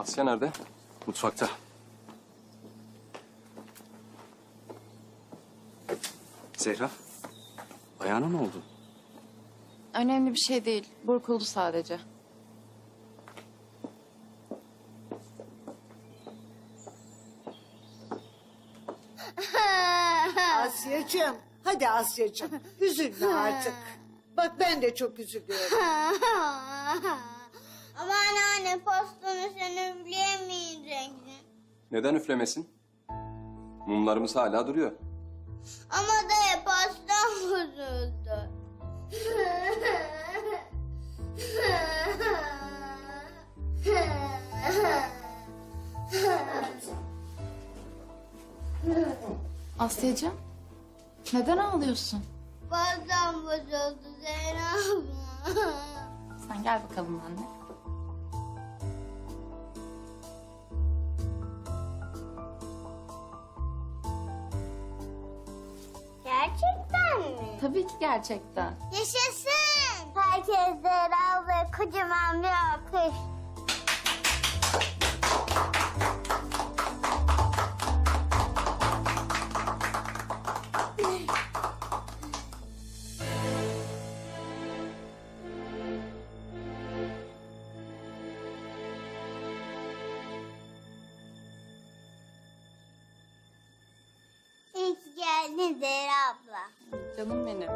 Asya nerede? Mutfakta. Zehra, ayağına ne oldu? Önemli bir şey değil. Burkuldu sadece. Asya'cığım, hadi Asya'cığım. Üzülme artık. Bak ben de çok üzülüyorum. Ama anneanne pastanı sen üfleyemeyeceksin. Neden üflemesin? Mumlarımız hala duruyor. Ama da pastam bozuldu. Asya'cığım, neden ağlıyorsun? pastam bozuldu abla. Sen gel bakalım anne. Tabii ki gerçekten. Yaşasın. Herkes Zehra ablaya kocaman bir alkış. Canım benim.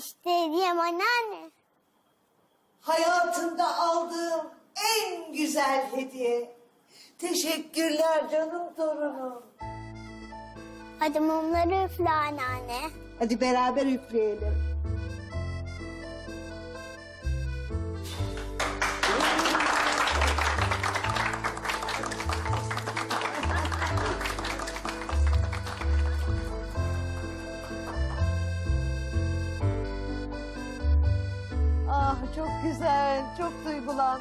İşte hediyem anneanne. Hayatımda aldığım en güzel hediye. Teşekkürler canım torunum. Hadi mumları üfle anneanne. Hadi beraber üfleyelim. Ah, çok güzel, çok duygulandım.